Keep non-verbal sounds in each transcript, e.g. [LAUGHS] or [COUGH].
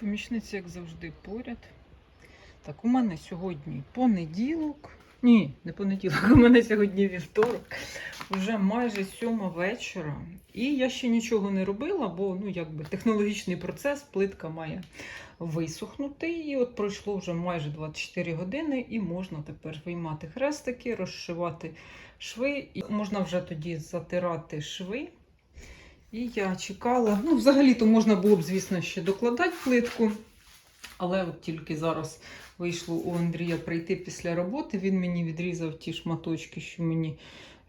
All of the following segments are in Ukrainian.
Помічниця, як завжди, поряд. Так, у мене сьогодні понеділок. Ні, не понеділок, у мене сьогодні вівторок. Вже майже сьома вечора. І я ще нічого не робила, бо ну, якби, технологічний процес, плитка має висохнути. І от пройшло вже майже 24 години, і можна тепер виймати хрестики, розшивати шви. І можна вже тоді затирати шви. І я чекала. Ну, взагалі-то можна було б, звісно, ще докладати плитку. Але от тільки зараз вийшло у Андрія прийти після роботи. Він мені відрізав ті шматочки, що мені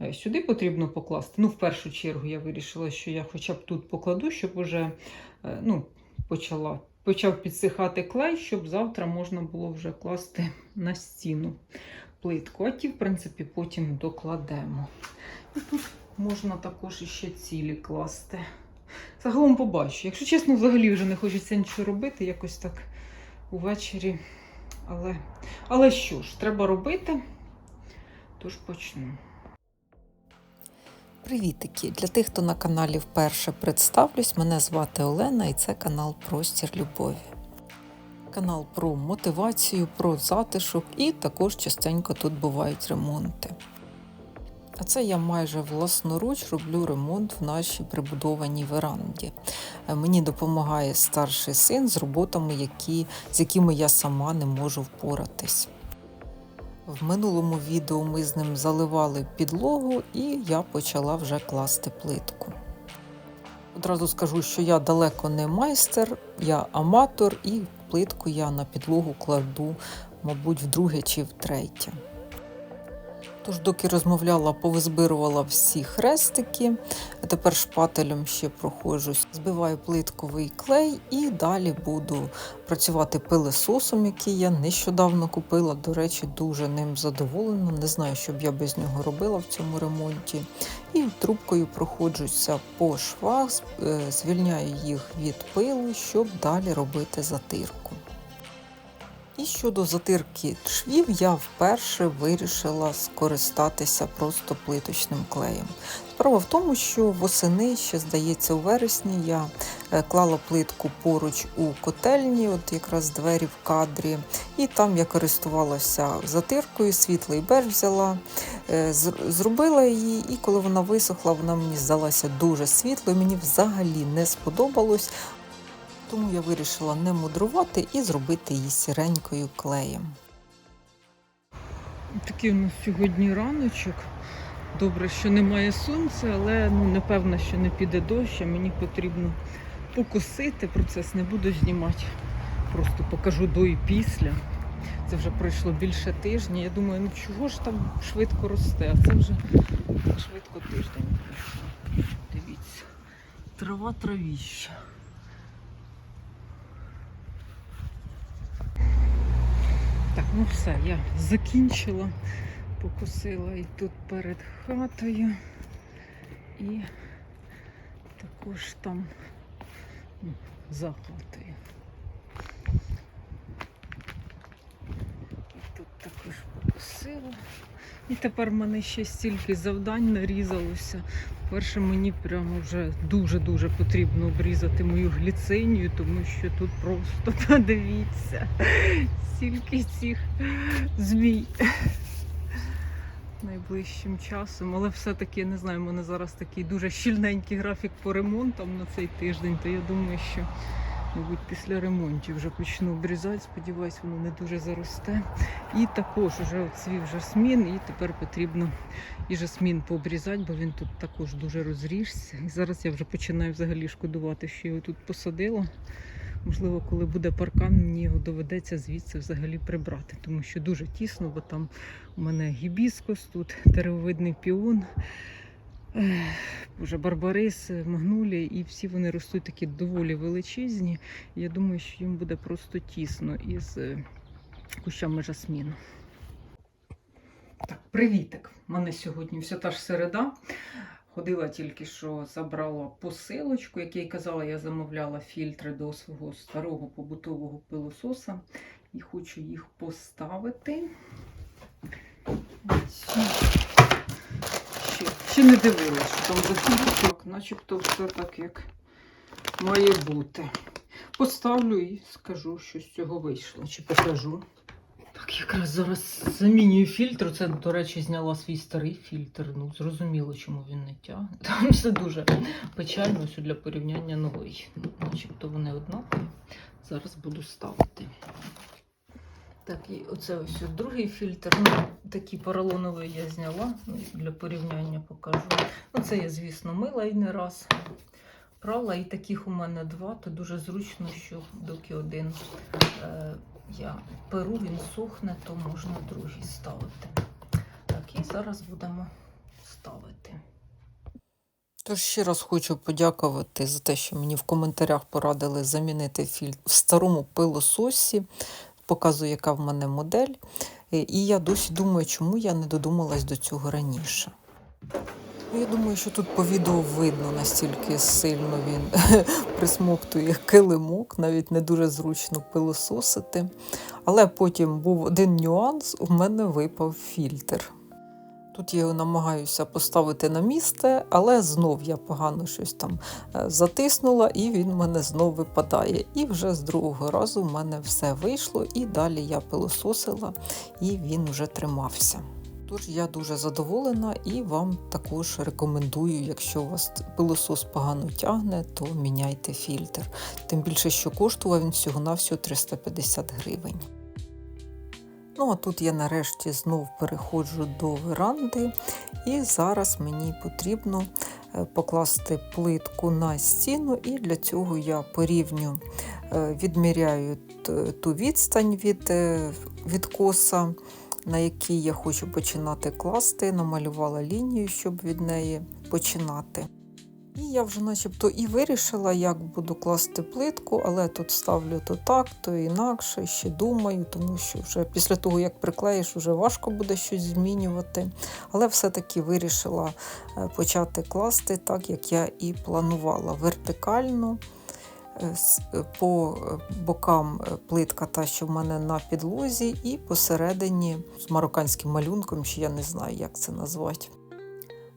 е, сюди потрібно покласти. Ну, в першу чергу я вирішила, що я хоча б тут покладу, щоб уже е, ну, почала, почав підсихати клей, щоб завтра можна було вже класти на стіну плитку. А ті, в принципі, потім докладемо. І тут можна також іще цілі класти. Загалом побачу. Якщо чесно, взагалі вже не хочеться нічого робити, якось так увечері. Але, але що ж, треба робити, тож почну. Привітики! Для тих, хто на каналі вперше представлюсь, мене звати Олена і це канал Простір Любові. Канал про мотивацію, про затишок і також частенько тут бувають ремонти. А це я майже власноруч роблю ремонт в нашій прибудованій веранді. Е, Мені допомагає старший син з роботами, які, з якими я сама не можу впоратись. В минулому відео ми з ним заливали підлогу і я почала вже класти плитку. Одразу скажу, що я далеко не майстер, я аматор і плитку я на підлогу кладу, мабуть, вдруге чи втретє. Тож, доки розмовляла, повизбирувала всі хрестики. А тепер шпателем ще проходжусь, збиваю плитковий клей і далі буду працювати пилесосом, який я нещодавно купила. До речі, дуже ним задоволена. Не знаю, що б я без нього робила в цьому ремонті. І трубкою проходжуся по швах, е, звільняю їх від пилу, щоб далі робити затирку. І щодо затирки швів, я вперше вирішила скористатися просто плиточним клеєм. Справа в тому, що восени, ще здається, у вересні я е, клала плитку поруч у котельні, от якраз двері в кадрі, і там я користувалася затиркою, світлий беж взяла, е, зробила її, і коли вона висохла, вона мені здалася дуже світлою, мені взагалі не сподобалось. Тому я вирішила не мудрувати і зробити її сіренькою клеєм. Такий у нас сьогодні раночок. Добре, що немає сонця, але ну, напевно, що не піде дощ, а мені потрібно покосити. Процес не буду знімати. Просто покажу до і після. Це вже пройшло більше тижня. Я думаю, ну чого ж там швидко росте? А це вже швидко тиждень пройшов. Дивіться. Трава травіща. Так, ну все, я закінчила, покосила і тут перед хатою, і також там ну, за хатою. І тут також покосила. І тепер в мене ще стільки завдань нарізалося. Перше, мені прямо вже дуже-дуже потрібно обрізати мою гліцинію, тому що тут просто [LAUGHS] подивіться, стільки цих змій найближчим часом. Але все-таки не знаю, в мене зараз такий дуже щільненький графік по ремонтам на цей тиждень, то я думаю, що, мабуть, після ремонтів вже почну обрізати. Сподіваюсь, воно не дуже заросте. І також вже цвів жасмін, і тепер потрібно і жасмін пообрізати, бо він тут також дуже розріжся. І зараз я вже починаю взагалі шкодувати, що його тут посадила. Можливо, коли буде паркан, мені його доведеться звідси взагалі прибрати, тому що дуже тісно, бо там у мене гібіскус, тут деревовидний піон, вже барбарис, магнолія, і всі вони ростуть такі доволі величезні. Я думаю, що їм буде просто тісно із е, кущами жасміну. Так, привітик. У мене сьогодні вся та ж середа. Ходила тільки що, забрала посилочку, як я й казала, я замовляла фільтри до свого старого побутового пилососа і хочу їх поставити. Ще, ще не дивилась, що там за фільтр. Так, начебто все так, як має бути. Поставлю і скажу, що з цього вийшло, чи покажу. Так, якраз зараз замінюю фільтр. Це, до речі, зняла свій старий фільтр. Ну, зрозуміло, чому він не тягне. [LAUGHS] Там все дуже печально, ось для порівняння новий. Ну, Начебто вони однакові. Зараз буду ставити. Так, і оце ось другий фільтр. Ну, такий поролоновий я зняла. Ну, для порівняння покажу. Ну, це я, звісно, мила і не раз прала, і таких у мене два, то дуже зручно, що доки один е, я перу, він сохне, то можна другий ставити. Так, і зараз будемо ставити. Тож ще раз хочу подякувати за те, що мені в коментарях порадили замінити фільтр в старому пилососі. Показую, яка в мене модель. Е, І я досі думаю, чому я не додумалась до цього раніше. Я думаю, що тут по відео видно, настільки сильно він [LAUGHS] присмоктує килимок, навіть не дуже зручно пилососити. Але потім був один нюанс: у мене випав фільтр. Тут я його намагаюся поставити на місце, але знов я погано щось там е, затиснула, і він в мене знов випадає. І вже з другого разу в мене все вийшло, і далі я пилососила, і він вже тримався. Тож я дуже задоволена і вам також рекомендую, якщо у вас пилосос погано тягне, то міняйте фільтр. Тим більше, що коштував він всього-навсього 350 гривень. Ну, а тут я нарешті знов переходжу до веранди, і зараз мені потрібно е, покласти плитку на стіну, і для цього я порівню е, відміряю ту відстань від, е, коса, на якій я хочу починати класти, намалювала лінію, щоб від неї починати. І я вже начебто і вирішила, як буду класти плитку, але тут ставлю то так, то інакше, ще думаю, тому що вже після того, як приклеїш, вже важко буде щось змінювати. Але все-таки вирішила е, почати класти так, як я і планувала. Вертикально. е, е, По бокам плитка та, що в мене на підлозі, і посередині з марокканським малюнком, чи я не знаю, як це назвати.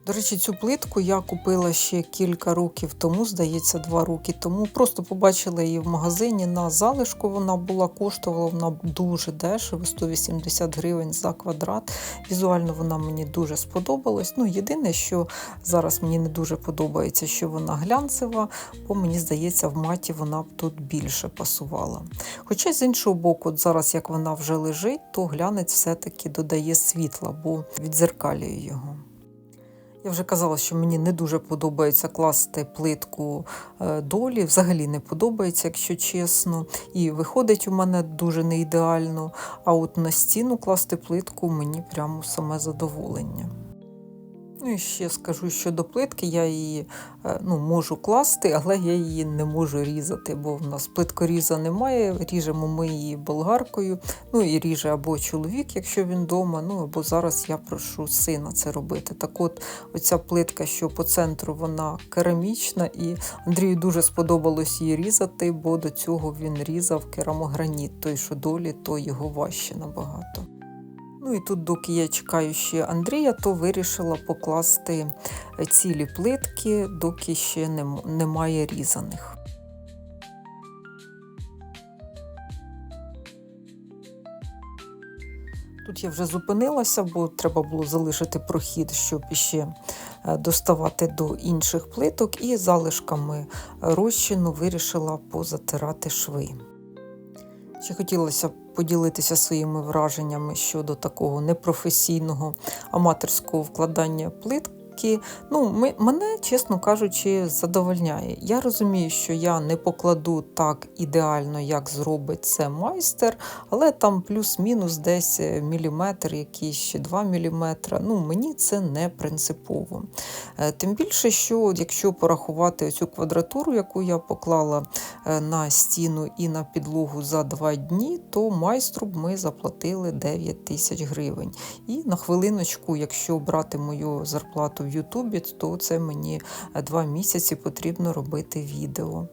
До речі, цю плитку я купила ще кілька років тому, здається, два роки тому. Просто побачила її в магазині на залишку. Вона була коштувала вона дуже дешево, 180 гривень за квадрат. Візуально вона мені дуже сподобалась. Ну, єдине, що зараз мені не дуже подобається, що вона глянцева, бо мені здається, в маті вона б тут більше пасувала. Хоча з іншого боку, зараз як вона вже лежить, то глянець все-таки додає світла, бо відзеркалює його. Я вже казала, що мені не дуже подобається класти плитку е, долі. Взагалі не подобається, якщо чесно. І виходить у мене дуже не ідеально. А от на стіну класти плитку мені прямо саме задоволення. Ну і ще скажу, що до плитки я її е, ну, можу класти, але я її не можу різати, бо в нас плиткоріза немає. Ріжемо ми її болгаркою. Ну і ріже або чоловік, якщо він вдома, ну або зараз я прошу сина це робити. Так от, оця плитка, що по центру, вона керамічна, і Андрію дуже сподобалось її різати, бо до цього він різав керамограніт. Той, що долі, то його важче набагато. Ну і тут, доки я чекаю ще Андрія, то вирішила покласти цілі плитки, доки ще немає різаних. Тут я вже зупинилася, бо треба було залишити прохід, щоб ще е, доставати до інших плиток, і залишками розчину вирішила позатирати шви. Ще хотілося б поділитися своїми враженнями щодо такого непрофесійного аматорського вкладання плитки. Ну, мене, чесно кажучи, задовольняє. Я розумію, що я не покладу так ідеально, як зробить це майстер, але там плюс-мінус десь міліметр, якийсь ще 2 міліметра. Ну, мені це не принципово. Е, Тим більше, що якщо порахувати цю квадратуру, яку я поклала е, на стіну і на підлогу за два дні, то майстру б ми заплатили 9 тисяч гривень. І на хвилиночку, якщо брати мою зарплату в Ютубі, то це мені е, два місяці потрібно робити відео.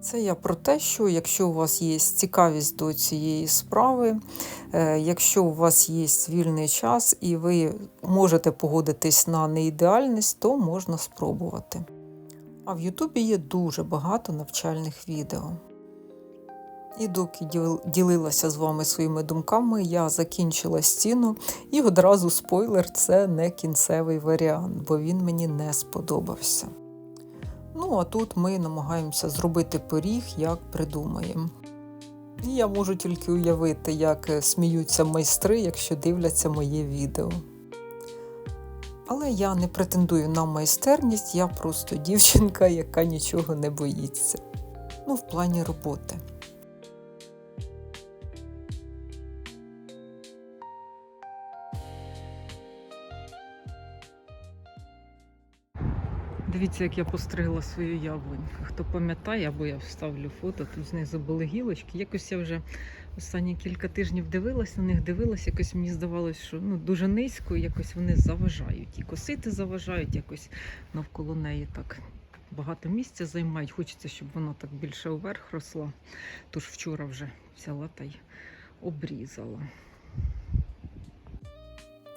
Це я про те, що якщо у вас є цікавість до цієї справи, е, якщо у вас є вільний час і ви можете погодитись на неідеальність, то можна спробувати. А в Ютубі є дуже багато навчальних відео. І доки ділилася з вами своїми думками, я закінчила стіну і одразу спойлер, це не кінцевий варіант, бо він мені не сподобався. Ну, а тут ми намагаємося зробити пиріг, як придумаємо. І я можу тільки уявити, як е, сміються майстри, якщо дивляться моє відео. Але я не претендую на майстерність, я просто дівчинка, яка нічого не боїться. Ну, в плані роботи. Дивіться, як я постригла свою яблуньку. Хто пам'ятає, або я вставлю фото, тут знизу були гілочки. Якось я вже останні кілька тижнів дивилась на них, дивилась, якось мені здавалось, що ну, дуже низько, якось вони заважають. І косити заважають, якось навколо неї так багато місця займають. Хочеться, щоб вона так більше вверх росла. Тож вчора вже взяла та й обрізала.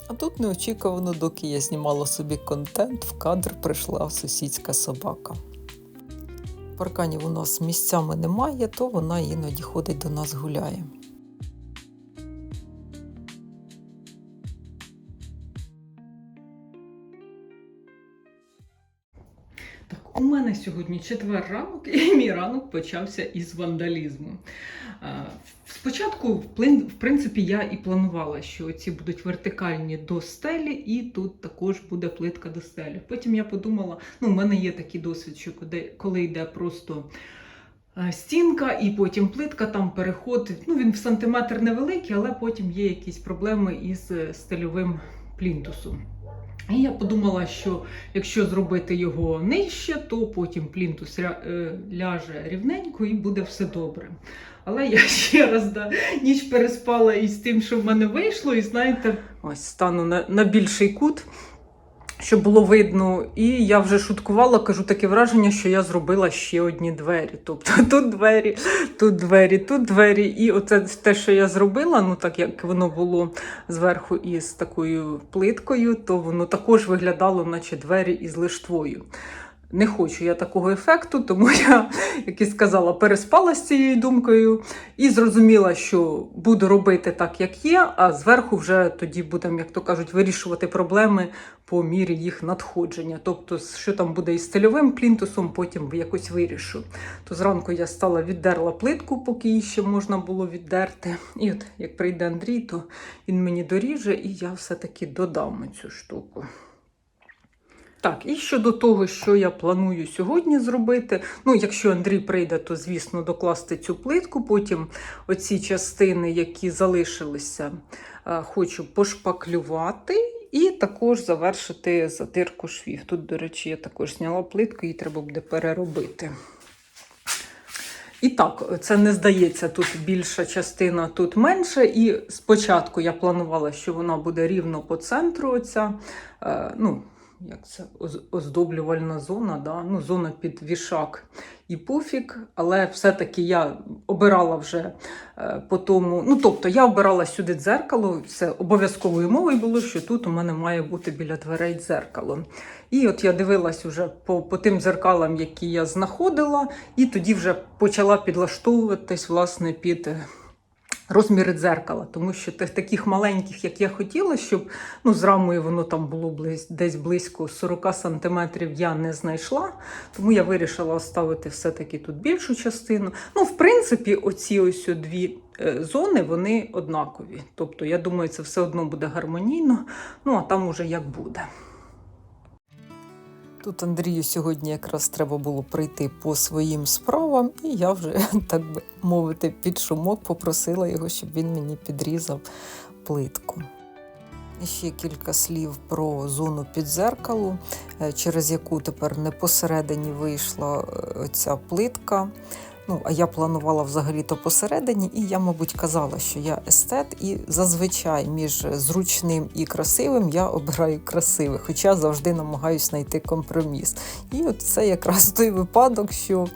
А тут неочікувано, доки я знімала собі контент, в кадр прийшла сусідська собака. Парканів у нас місцями немає, то вона іноді ходить до нас гуляє. Так, у мене сьогодні четвер ранок, і мій ранок почався із вандалізму. Спочатку, в принципі, я і планувала, що ці будуть вертикальні до стелі, і тут також буде плитка до стелі. Потім я подумала, ну, в мене є такий досвід, що коли, коли йде просто е, стінка і потім плитка, там переход, ну він в сантиметр невеликий, але потім є якісь проблеми із е, стельовим плінтусом. І я подумала, що якщо зробити його нижче, то потім плінтус е, ляже рівненько і буде все добре. Але я [LAUGHS] ще раз да, ніч переспала із тим, що в мене вийшло, і знаєте, ось стану на, на більший кут, щоб було видно. І я вже шуткувала, кажу таке враження, що я зробила ще одні двері. Тобто [LAUGHS] тут двері, тут двері, тут двері. І оце те, що я зробила, ну так як воно було зверху із такою плиткою, то воно також виглядало, наче двері із лиштвою. Не хочу я такого ефекту, тому [LAUGHS] я, як і сказала, переспала з цією думкою і зрозуміла, що буду робити так, як є, а зверху вже тоді будемо, як то кажуть, вирішувати проблеми по мірі їх надходження. Тобто, що там буде із стильовим плінтусом, потім якось вирішу. То зранку я стала віддерла плитку, поки її ще можна було віддерти. І от як прийде Андрій, то він мені доріже, і я все-таки додам цю штуку. Так, і щодо того, що я планую сьогодні зробити. Ну, якщо Андрій прийде, то звісно докласти цю плитку. Потім оці частини, які залишилися, е, хочу пошпаклювати. І також завершити затирку швів. Тут, до речі, я також зняла плитку, її треба буде переробити. І так, це не здається, тут більша частина, тут менше. І спочатку я планувала, що вона буде рівно по центру. Оця, е, ну, як це, оздоблювальна зона, да? ну, зона під вішак і пуфік, але все-таки я обирала вже е, по тому. Ну, тобто я обирала сюди дзеркало, це обов'язковою мовою було, що тут у мене має бути біля дверей дзеркало. І от я дивилась уже по, по тим дзеркалам, які я знаходила, і тоді вже почала підлаштовуватись власне під. Розміри дзеркала, тому що таких маленьких, як я хотіла, щоб ну, з рамою воно там було близь, десь близько 40 сантиметрів, я не знайшла. Тому я вирішила оставити все-таки тут більшу частину. Ну, в принципі, оці ось дві е, зони вони однакові. Тобто, я думаю, це все одно буде гармонійно. Ну а там уже як буде. Тут Андрію сьогодні якраз треба було прийти по своїм справам, і я вже, [LAUGHS] так би мовити, під шумок попросила його, щоб він мені підрізав плитку. Ще кілька слів про зону під дзеркалу, е, через яку тепер непосередині вийшла е, ця плитка. Ну, а я планувала взагалі-то посередині, і я, мабуть, казала, що я естет, і зазвичай між зручним і красивим я обираю красиве, хоча завжди намагаюся знайти компроміс. І от це якраз той випадок, що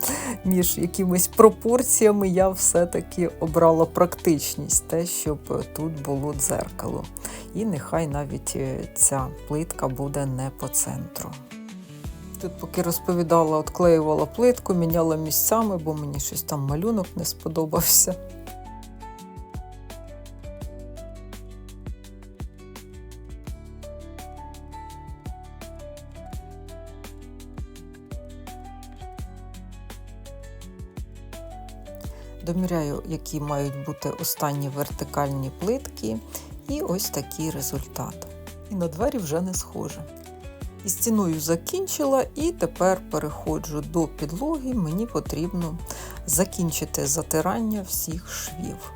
між якимись пропорціями я все-таки обрала практичність, те, щоб тут було дзеркало. І нехай навіть е, ця плитка буде не по центру. Тут, поки розповідала, отклеювала плитку, міняла місцями, бо мені щось там малюнок не сподобався. Доміряю, які мають бути останні вертикальні плитки, і ось такий результат. І на двері вже не схоже. І стіною закінчила, і тепер переходжу до підлоги. Мені потрібно закінчити затирання всіх швів.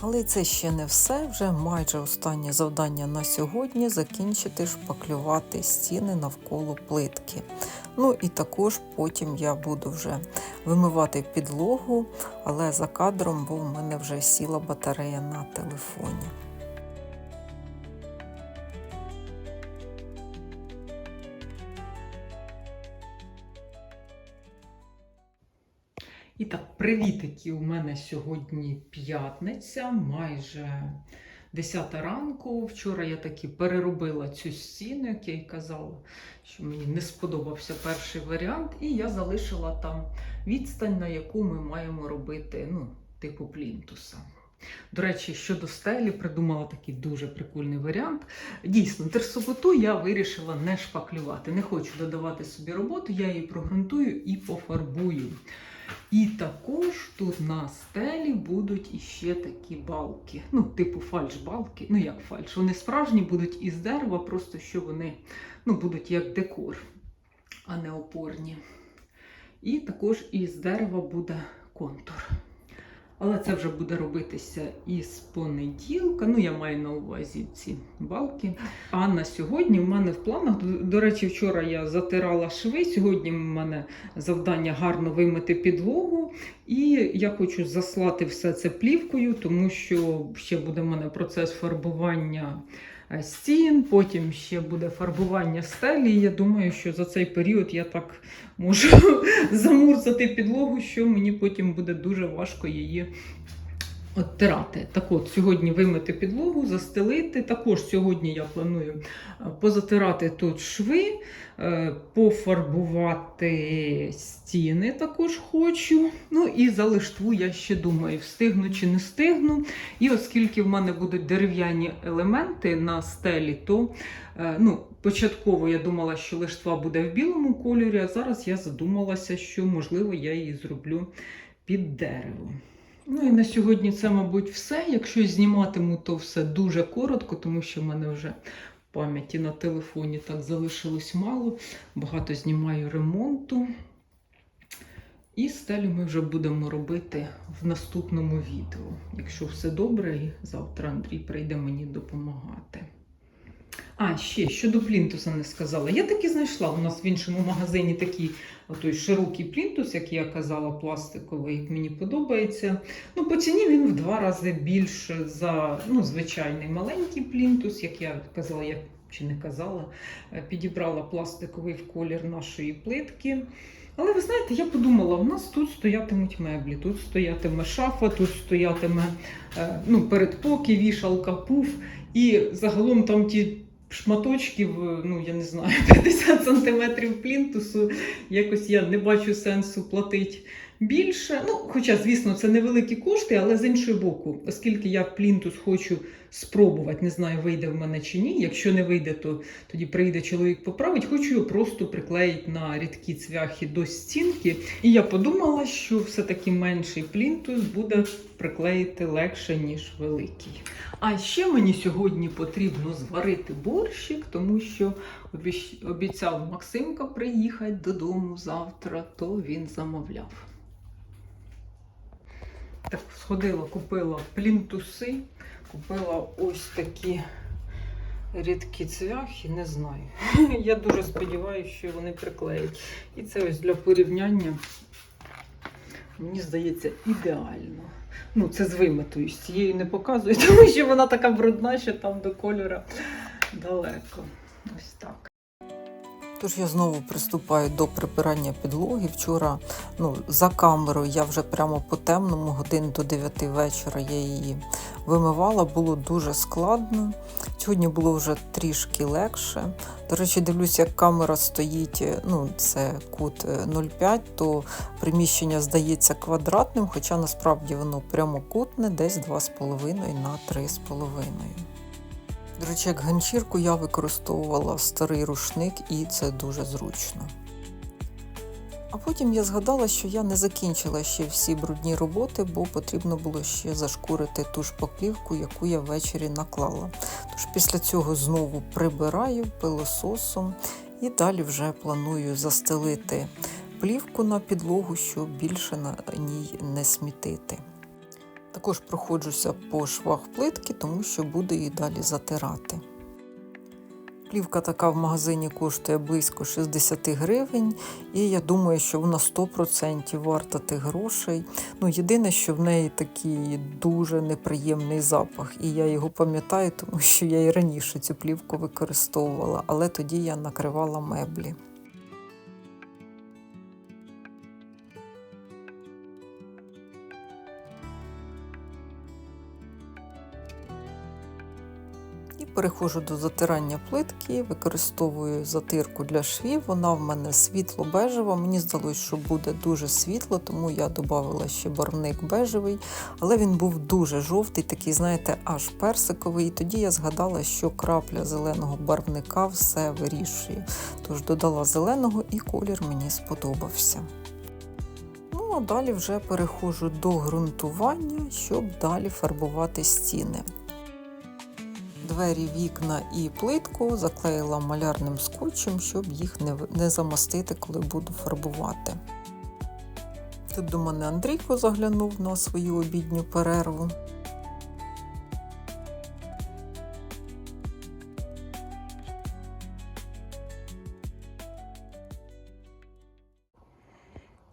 Але це ще не все. Вже майже останнє завдання на сьогодні закінчити шпаклювати стіни навколо плитки. Ну і також потім я буду вже вимивати підлогу, але за кадром, бо в мене вже сіла батарея на телефоні. Привітики! У мене сьогодні п'ятниця, майже 10 ранку. Вчора я таки переробила цю стіну, як я казала, що мені не сподобався перший варіант, і я залишила там відстань, на яку ми маємо робити, ну, типу плінтуса. До речі, щодо стелі, придумала такий дуже прикольний варіант. Дійсно, терсовоту я вирішила не шпаклювати. Не хочу додавати собі роботу, я її прогрунтую і пофарбую. І також тут на стелі будуть іще такі балки. Ну, типу фальш-балки. Ну, як фальш. Вони справжні будуть із дерева, просто що вони ну, будуть як декор, а не опорні. І також із дерева буде контур. Але це вже буде робитися із понеділка. Ну, я маю на увазі ці балки. А на сьогодні в мене в планах, до, речі, вчора я затирала шви. Сьогодні в мене завдання гарно вимити підлогу. І я хочу заслати все це плівкою, тому що ще буде в мене процес фарбування стін, потім ще буде фарбування стелі. Я думаю, що за цей період я так можу [LAUGHS] замурзати підлогу, що мені потім буде дуже важко її оттирати. Так от, сьогодні вимити підлогу, застелити. Також сьогодні я планую е, позатирати тут шви, е, пофарбувати стіни також хочу. Ну і за лиштву я ще думаю, встигну чи не встигну. І оскільки в мене будуть дерев'яні елементи на стелі, то е, ну, початково я думала, що лиштва буде в білому кольорі, а зараз я задумалася, що можливо я її зроблю під дерево. Ну і на сьогодні це, мабуть, все. Якщо зніматиму, то все дуже коротко, тому що в мене вже пам'яті на телефоні так залишилось мало. Багато знімаю ремонту. І стелю ми вже будемо робити в наступному відео. Якщо все добре, і завтра Андрій прийде мені допомагати. А, ще щодо плінтуса не сказала. Я таки знайшла у нас в іншому магазині такий той широкий плінтус, як я казала, пластиковий, як мені подобається. Ну, по ціні він в два рази більше за ну, звичайний маленький плінтус, як я казала, я чи не казала, е, підібрала пластиковий в колір нашої плитки. Але ви знаєте, я подумала, у нас тут стоятимуть меблі, тут стоятиме шафа, тут стоятиме е, ну, передпоки, вішалка, пуф. І загалом там ті шматочків, ну я не знаю, [LAUGHS] 50 сантиметрів плінтусу. Якось я не бачу сенсу платити більше. Ну, хоча, звісно, це невеликі кошти, але з іншого боку, оскільки я плінтус хочу спробувати, не знаю, вийде в мене чи ні. Якщо не вийде, то тоді прийде чоловік поправить. Хочу його просто приклеїти на рідкі цвяхи до стінки. І я подумала, що все-таки менший плінтус буде приклеїти легше, ніж великий. А ще мені сьогодні потрібно зварити борщик, тому що обіцяв Максимка приїхати додому завтра, то він замовляв. Так, сходила, купила плінтуси, купила ось такі рідкі цвяхи, не знаю. [LAUGHS] Я дуже сподіваюся, що вони приклеять. І це ось для порівняння, мені здається, ідеально. Ну, це з вимитою, з цією не показую, [LAUGHS] тому що вона така брудна, що там до кольора далеко. Ось так. Тож я знову приступаю до прибирання підлоги. Вчора ну, за камерою я вже прямо по темному, годин до 9 вечора я її вимивала, було дуже складно. Сьогодні було вже трішки легше. До речі, дивлюся, як камера стоїть, е, ну це кут е, 0,5, то приміщення здається квадратним, хоча насправді воно прямокутне, десь 2,5 на 3,5. До речі, як ганчірку я використовувала старий рушник, і це дуже зручно. А потім я згадала, що я не закінчила ще всі брудні роботи, бо потрібно було ще зашкурити ту ж поклівку, яку я ввечері наклала. Тож після цього знову прибираю пилососом і далі вже планую застелити плівку на підлогу, щоб більше на ній не смітити. Також проходжуся по швах плитки, тому що буду її далі затирати. Плівка така в магазині коштує близько 60 гривень, і я думаю, що вона 100% варта тих грошей. Ну, єдине, що в неї такий дуже неприємний запах, і я його пам'ятаю, тому що я і раніше цю плівку використовувала, але тоді я накривала меблі. Переходжу до затирання плитки, використовую затирку для швів. Вона в мене світло-бежева. Мені здалося, що буде дуже світло, тому я додавала ще барвник бежевий, але він був дуже жовтий, такий, знаєте, аж персиковий. І тоді я згадала, що крапля зеленого барвника все вирішує. Тож додала зеленого і колір мені сподобався. Ну, а далі вже переходжу до ґрунтування, щоб далі фарбувати стіни. Двері, вікна і плитку заклеїла малярним скотчем, щоб їх не, замастити, коли буду фарбувати. Тут до мене Андрійко заглянув на свою обідню перерву.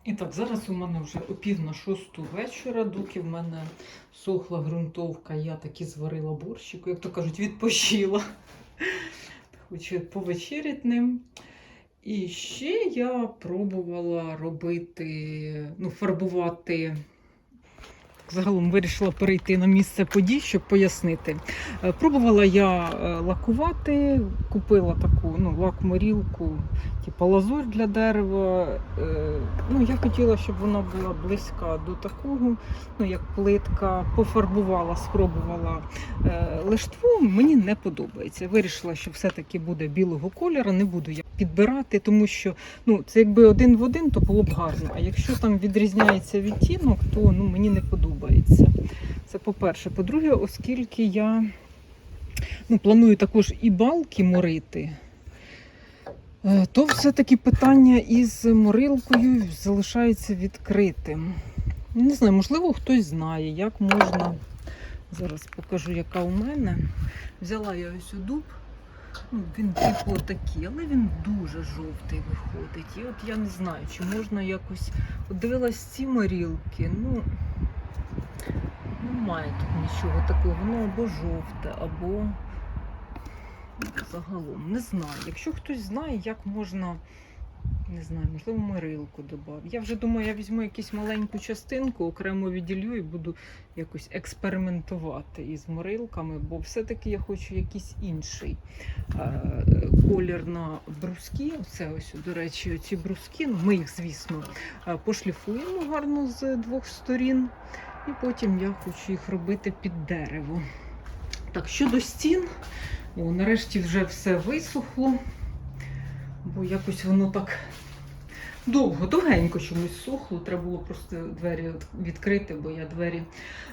І так, зараз у мене вже опів на шосту вечора, доки в мене сохла ґрунтовка, я таки зварила борщику, як то кажуть, відпочила. Хочу повечеряти ним. І ще я пробувала робити, ну, фарбувати. Загалом вирішила перейти на місце подій, щоб пояснити. Е, Пробувала я е, лакувати, купила таку ну, лак-морілку, типу лазурь для дерева. Е, Ну, я хотіла, щоб вона була близька до такого, ну як плитка, пофарбувала, спробувала лиштву. Мені не подобається. Вирішила, що все-таки буде білого кольору, не буду я підбирати, тому що ну, це якби один в один, то було б гарно. А якщо там відрізняється відтінок, то ну, мені не подобається. Це по-перше. По-друге, оскільки я ну, планую також і балки морити. Е, То все-таки питання із морилкою залишається відкритим. Не знаю, можливо, хтось знає, як можна. Зараз покажу, яка у мене. Взяла я ось дуб. Ну, він типу такий, але він дуже жовтий виходить. І от я не знаю, чи можна якось. От дивилась ці морілки, ну немає тут нічого такого. Воно або жовте, або загалом. Не знаю. Якщо хтось знає, як можна, не знаю, можливо, морилку додав. Я вже думаю, я візьму якусь маленьку частинку, окремо відділю і буду якось експериментувати із морилками, бо все-таки я хочу якийсь інший е, колір на бруски. Оце ось, до речі, ці бруски, ну, ми їх, звісно, е, пошліфуємо гарно з двох сторін. І потім я хочу їх робити під дерево. Так, щодо стін, о, нарешті вже все висохло, бо якось воно так довго, довгенько чомусь сохло. Треба було просто двері відкрити, бо я двері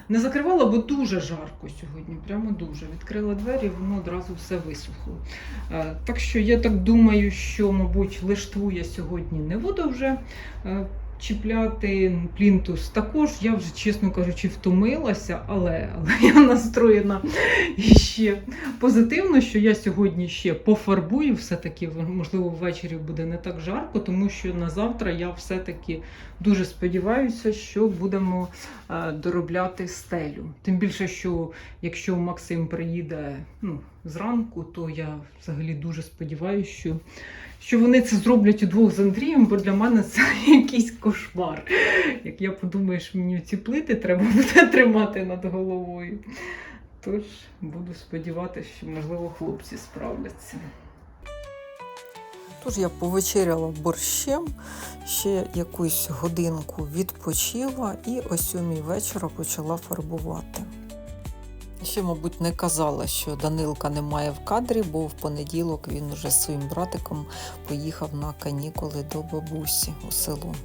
не закривала, бо дуже жарко сьогодні. Прямо дуже. Відкрила двері, воно одразу все висохло. Е, Так що я так думаю, що, мабуть, лиштву я сьогодні не буду вже. Чіпляти плінтус також, я вже, чесно кажучи, втомилася, але, але [LAUGHS] я настроєна ще позитивно, що я сьогодні ще пофарбую. Все-таки, можливо, ввечері буде не так жарко, тому що на завтра я все-таки дуже сподіваюся, що будемо е, доробляти стелю. Тим більше, що якщо Максим приїде ну, зранку, то я взагалі дуже сподіваюся, що, що вони це зроблять удвох з Андрієм, бо для мене це [LAUGHS] якийсь кошмар. Як я подумаю, що мені ці плити треба буде [LAUGHS] тримати над головою. Тож буду сподіватися, що можливо хлопці справляться. Тож я повечеряла борщем, ще якусь годинку відпочила і о сьомій вечора почала фарбувати. Ще, мабуть, не казала, що Данилка немає в кадрі, бо в понеділок він уже з своїм братиком поїхав на канікули до бабусі у село.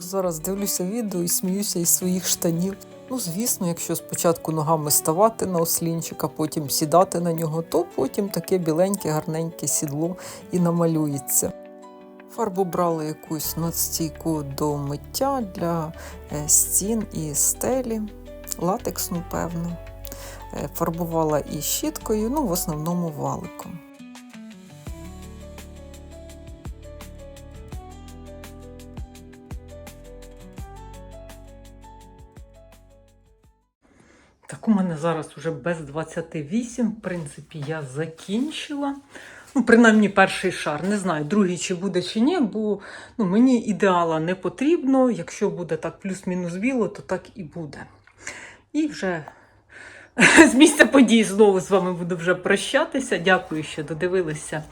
Зараз дивлюся відео і сміюся із своїх штанів. Ну, звісно, якщо спочатку ногами ставати на ослінчик, а потім сідати на нього, то потім таке біленьке, гарненьке сідло і намалюється. Фарбу брали якусь надстійку до миття для е, стін і стелі, латексну, певно. Е, Фарбувала і щіткою, ну, в основному валиком. Так, у мене зараз уже без 28. В принципі, я закінчила. Ну, принаймні, перший шар. Не знаю, другий чи буде, чи ні, бо ну, мені ідеала не потрібно. Якщо буде так плюс-мінус біло, то так і буде. І вже з місця подій знову з вами буду вже прощатися. Дякую, що додивилися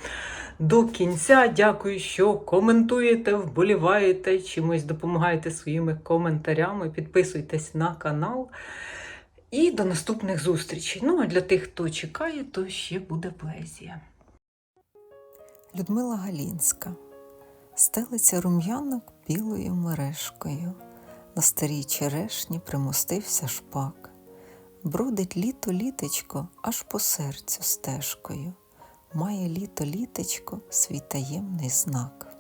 до кінця. Дякую, що коментуєте, вболіваєте, чимось допомагаєте своїми коментарями. Підписуйтесь на канал. І до наступних зустрічей. Ну, а для тих, хто чекає, то ще буде поезія. Людмила Галінська стелиться рум'янок білою мережкою. На старій черешні примостився шпак. Бродить літо літечко аж по серцю стежкою. Має літо літечко свій таємний знак.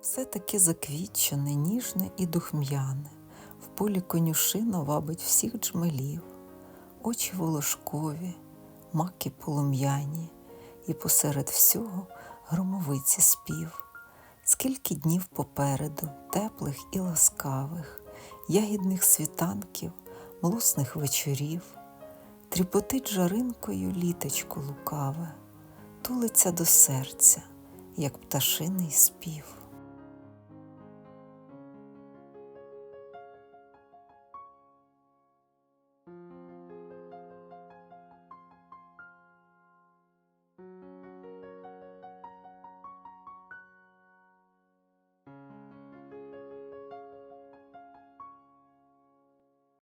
Все таки заквітчене, ніжне і духм'яне. В полі конюшина вабить всіх джмелів, очі волошкові, маки полум'яні, і посеред всього громовиці спів. Скільки днів попереду, теплих і ласкавих, ягідних світанків, млосних вечорів, тріпотить жаринкою літочку лукаве, тулиться до серця, як пташиний спів.